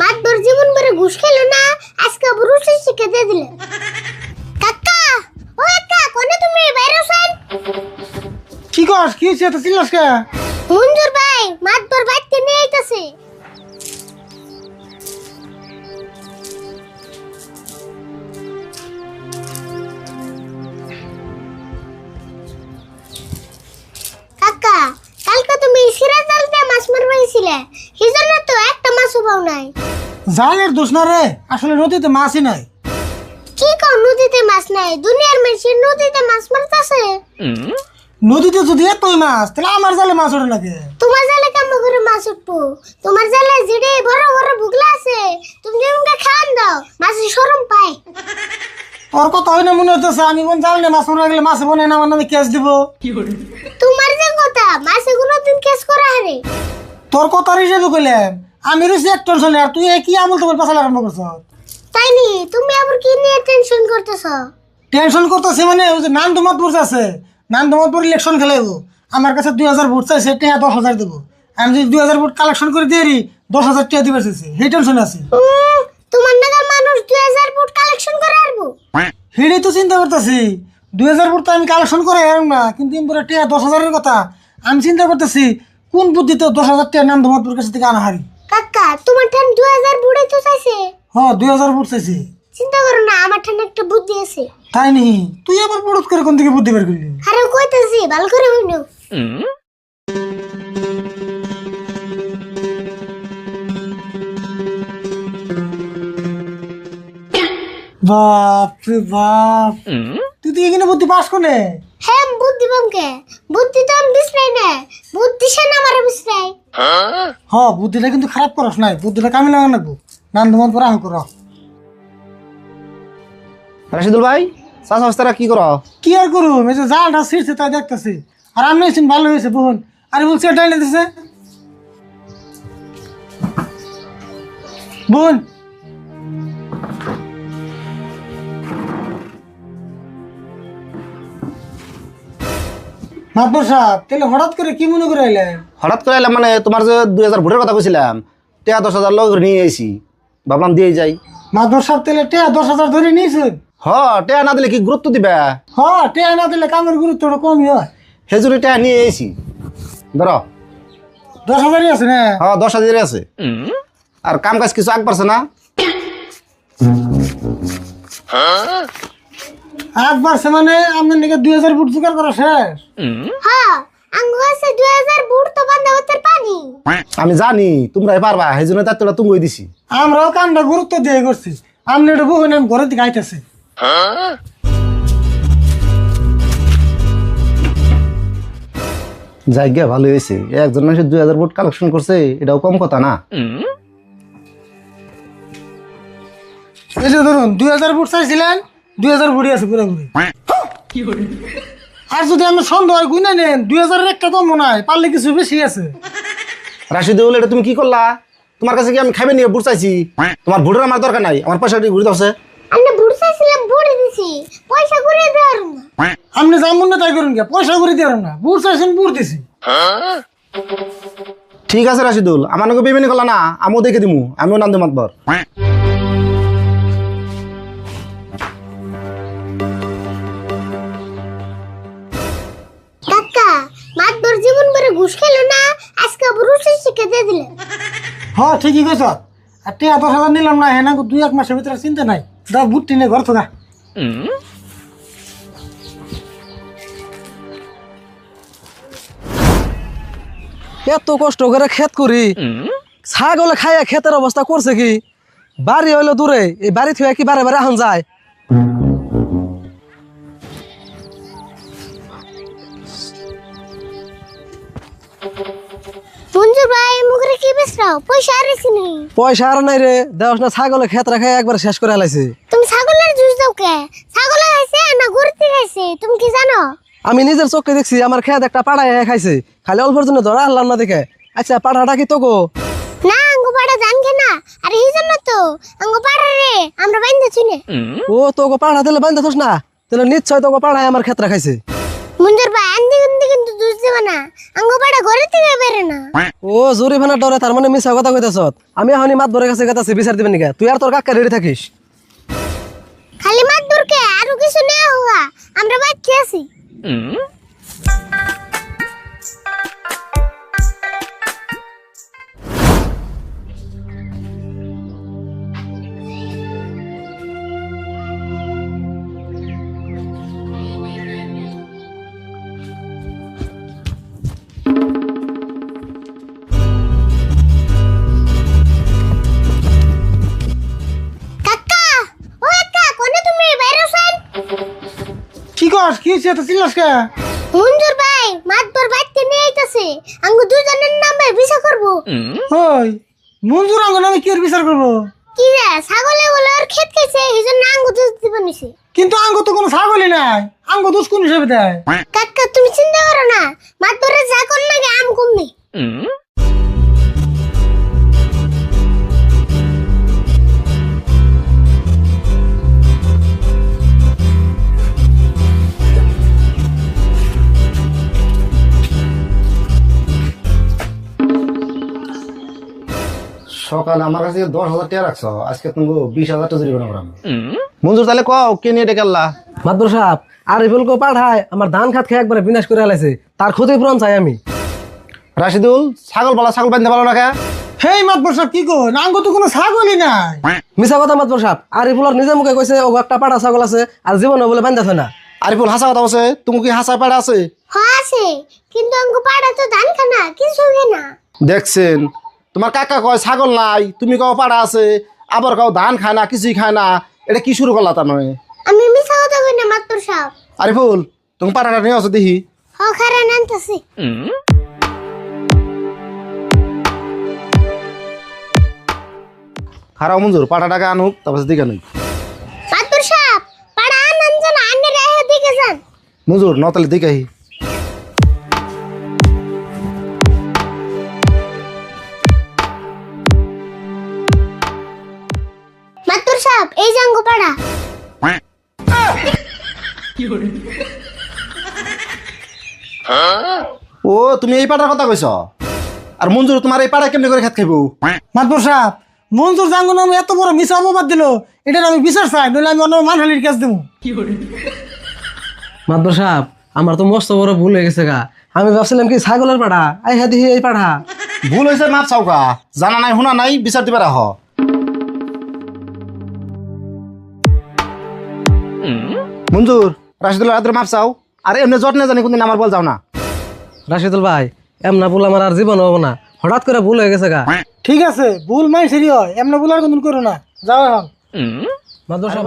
মাত তোর জীবন ভরে ঘুষ খেলো না? আজকে বুরুষে শিখে দিয়ে দিলে। কাকা ও কাকা কোনে তুমি বাইরে কি কর কি এত চিল্লাস কে মঞ্জুর জালের দোষ না রে। আসলে নদীতে মাছই নাই। কি কও নদীতে মাছ নাই? দুনিয়ার মানুষের নদীতে মাছ মারতাছে নদীতে যদি এতই মাছ তাহলে আমার জালে মাছ ওঠে লাগে তোমার জালে কাম করে মাছ উঠবো? তোমার জালে জিডে বড় বড় বুগলা আছে তুমি যেমনকে খান দাও মাছে শরম পায়। তোর কথা হয় না মনে হতেছে আমি কোন জাল নিয়ে মাছ মারা গেলে মাছ বনে না আমার নামে কেস দিব। তোমার যে কথা মাছে কোনোদিন কেস করা হারে তোর কথার হিসেবে কইলাম। আমি রয়েছি এক টেনশন আর তুই কি আমল তোমার পাশাল আরম্ভ করছ? তাই নি? তুমি আবার কি নিয়ে টেনশন করতেছ? টেনশন করতেছে মানে ওই যে নান দমতপুর আছে নান দমতপুর ইলেকশন খেলাইবো। আমার কাছে দুই হাজার ভোট চাইছে টেহা দশ হাজার দেবো। আমি যদি দুই হাজার ভোট কালেকশন করে দিয়ে দশ হাজার টাকা দিবার চাইছে। সেই টেনশন আছে। তোমার নাগার মানুষ দুই হাজার ফুট কালেকশন করে আসব সেটাই তো চিন্তা করতেছি। দুই হাজার ভোট তো আমি কালেকশন করে না কিন্তু এমপুরে টেহা দশ হাজারের কথা। আমি চিন্তা করতেছি কোন বুদ্ধিতে দশ হাজার টাকা নাম দমতপুর কাছে থেকে আনা হারি? কাকা তোমার ঠান দুই হাজার বুড়ে তো চাইছে। হ দুই হাজার ভোট চাইছি। চিন্তা করো না আমার ঠান একটা বুদ্ধি আছে। তাই নি? তুই আবার পড়ত করে কোন দিকে বুদ্ধি বের করলি? আরে কইতেছি ভালো করে হইল বাপ রে বাপ। তুই তো এখানে বুদ্ধি পাস কোনে? হ্যাঁ বুদ্ধি বামকে বুদ্ধি তো আমি বিছরাই না বুদ্ধি সে না আমার বিছরাই হ বুদ্ধিটা কিন্তু খারাপ করস নাই। বুদ্ধিটা কামে লাগা নাকবো নান তোমার পরে আহ কর। রাশিদুল ভাই চাষ অবস্থারা কি করো? কি আর করু? এই যে জালটা ছিঁড়ছে তাই দেখতেছি। আর আমি এসেছেন ভালো হয়েছে বোন। আরে বলছি এটা এনে দিছে। বোন মাতবর সাহেব তাহলে হঠাৎ করে কি মনে করে আইলেন? হঠাৎ করে এলাম মানে তোমার যে দুই হাজার ভোটের কথা কইছিলাম টেয়া দশ হাজার লোক নিয়ে এসি ভাবলাম দিয়ে যাই। মাতবর সাহেব তাহলে টেয়া দশ হাজার ধরে নিয়েছেন হ টেয়া না দিলে কি গুরুত্ব দিবে? হ টেয়া না দিলে কামের গুরুত্বটা কমই হয়। হেজুরি টেয়া নিয়ে এসি ধরো। দশ হাজারই আছে না? হ দশ হাজারই আছে। আর কাম কাজ কিছু আগ পারছে না? আট বাড়ছে মানে আপনার নাকি দুই হাজার ফুট জোগাড় করা শেষ। হ্যাঁ আঙ্গু আছে দুই হাজার তো বান্ধা হতে পানি। আমি জানি তোমরাই পারবা হেজুরি তার তোলা তুমি দিছি। আমরাও কামটা গুরুত্ব দিয়ে করছি। আপনি এটা বহু আমি ঘরের দিকে আইতেছি। জায়গা ভালো হয়েছে। একজন মানুষের দুই হাজার ভোট কালেকশন করছে এটাও কম কথা না? এই যে ধরুন দুই হাজার ফুট চাইছিলেন দুই হাজার আছে আর যদি আমি সন্দেহ হয় গুনে নেন। দুই হাজারের একটা কম মনে হয় পারলে কিছু বেশি আছে। রাশিদুল এটা তুমি কি করলা? তোমার কাছে কি আমি খাইবে নিয়ে ভোট চাইছি? তোমার ভোটের আমার দরকার নাই আমার পয়সাটি ঘুরে দাও আমি বুড় চাইছিলাম বুড়ে দিছি। পয়সা করে দেওয়ার আপনি তাই করুন কে পয়সা করে দিয়ে না। বুট চাইছেন বুট দিছি। ঠিক আছে রাশিদুল আমার নাকি বেমেনি করলা না আমিও দেখে দিমু আমিও নাম দিম মাতবর। মাত তোর জীবন ভরে ঘুষ খেলো না আজকে বুরুষে শিখে দিয়ে দিলে। হ্যাঁ ঠিকই কইছ। আর টিয়া দশ হাজার নিলাম না হ্যাঁ দুই এক মাসের ভিতরে চিন্তা নাই। দা বুট টিনে ঘর থাকা। এত কষ্ট করে ক্ষেত করি। ছাগলে খাইয়া ক্ষেতের অবস্থা করছে কি? বাড়ি হইল দূরে এই বাড়ি থেকে কি বারে বারে আহন যায়? মুখে পয়সা আর এসে নেই। পয়সা আর নাই রে দেওয়াস না ছাগলে ক্ষেত রাখাই একবার শেষ করে হেলাইছে তুমি ছাগলের জুস দাও কে? ছাগলে খাইছে না গরুতে খাইছে? তুমি কি জানো? আমি নিজের চোখে দেখছি আমার ক্ষেত একটা পাড়ায় খাইছে। খালি অল্পের জন্য ধরা আনলাম না দেখে। আচ্ছা পাড়াটা কি না আঙ্গু পাড়া জানকে না। আর এই জন্য তো আঙ্গু পাড়া রে আমরা বাইন্দা চুনে ও তোকে পাড়া দিলে থোস না। তাহলে নিশ্চয় তোকে পাড়ায় আমার ক্ষেত রাখাইছে মঞ্জুর ভাই আন্দি কিন্তু কিন্তু দুধ দিবে না। আঙ্গু পাড়া ঘরে থেকে বেরে না। ও জরিমানার ডরে তার মানে মিছা কথা কইতাছ আমি এখনই মাত ধরে কাছে গেতাছি বিচার দিবেন নিকা? তুই আর তোর কাকা রেডি থাকিস? খালি মাত দূরকে আরও কিছু নেওয়া হুয়া আমরা বাচ্চা আছি। কি কি হচ্ছে এত চিল্লাস কে? মঞ্জুর ভাই মাতবর বাইতে নিয়ে আইতাছে। আঙ্গু দুজনের নামে বিচার করব। ওই মঞ্জুর আঙ্গ নামে কি বিচার করব? কি রে ছাগলে বলে ওর ক্ষেত খাইছে এই জন্য আঙ্গু দুধ দিব নিছে। কিন্তু আঙ্গ তো কোনো ছাগলই নাই। আঙ্গ দোষ কোন হিসেবে দেয়? কাকা তুমি চিন্তা করো না মাতবরে যা কোন লাগে আম কমবে সকালে আমার কাছে দশ হাজার টাকা রাখছো আজকে তুমি বিশ হাজার টাকা জরিমানা করাম মঞ্জুর তাহলে কও কে নিয়ে ডেকে আল্লাহ মাদবর সাহেব আর ইফুলকে পাঠায় আমার ধান খাত খেয়ে একবারে বিনাশ করে আলাইছে তার ক্ষতিপূরণ চাই আমি। রাশিদুল ছাগল বলা ছাগল বান্ধতে পারো না কে? হেই মাত বর্ষা কি কো? আঙ্গ তো কোনো ছাগলই নাই। মিছা কথা মাদবর সাহেব আর ইফুলার নিজে মুখে কইছে ও একটা পাটা ছাগল আছে আর জীবনে বলে বান্ধাছে না। আরিফুল হাসা কথা বলছে তুমি কি হাসা পাড়া আছে? হ আছে কিন্তু আঙ্গু পাড়া তো ধান খানা কিছু না। দেখছেন তোমার কাকা কয় ছাগল নাই তুমি কও পাড়া আছে আবার কও ধান খায় না কিছুই খায় না এটা কি শুরু করলা তা নয় আমি মিছা কথা কই না মাতবর সাহেব আরিফুল তুমি পাড়াটা নিয়ে আসো দেখি। হ খারা নানতাছি খারাপ মঞ্জুর পাড়াটাকে আনুক তারপর দিকে নই মাতবর সাহেব পাড়া আনন জান আন্নে রাহে দিকে যান। মঞ্জুর নতালে দিকে আহি। এই যে আঙ্গু পাড়া। ও তুমি এই পাড়ার কথা কইছ? আর মঞ্জুর তোমার এই পাড়া কেমনি করে খেত খাইবো? মাত বর্ষা মঞ্জুর জাঙ্গ নামে এত বড় মিশা অপবাদ দিল এটার আমি বিচার চাই নইলে আমি অন্য মানহানির কাজ দেবো মাদবর সাহেব আমার তো মস্ত বড় ভুল হয়ে গেছে গা। আমি ভাবছিলাম কি ছাগলের পাড়া আই হ্যাঁ দিহি এই পাড়া। ভুল হয়েছে মাপ চাওকা জানা নাই শুনা নাই বিচার দিবে রাহ। মঞ্জুর রাশিদুল রাত্রে মাপ চাও? আর এমনি জট না জানি কোনদিন আমার বল যাও না। রাশিদুল ভাই এমনা ভুল আমার আর জীবন হব না। হঠাৎ করে ভুল হয়ে গেছে গা। ঠিক আছে ভুল মাই সেরি হয় এমনা ভুল আর কোনদিন করো না। যাও এখন। মাদ্রাসা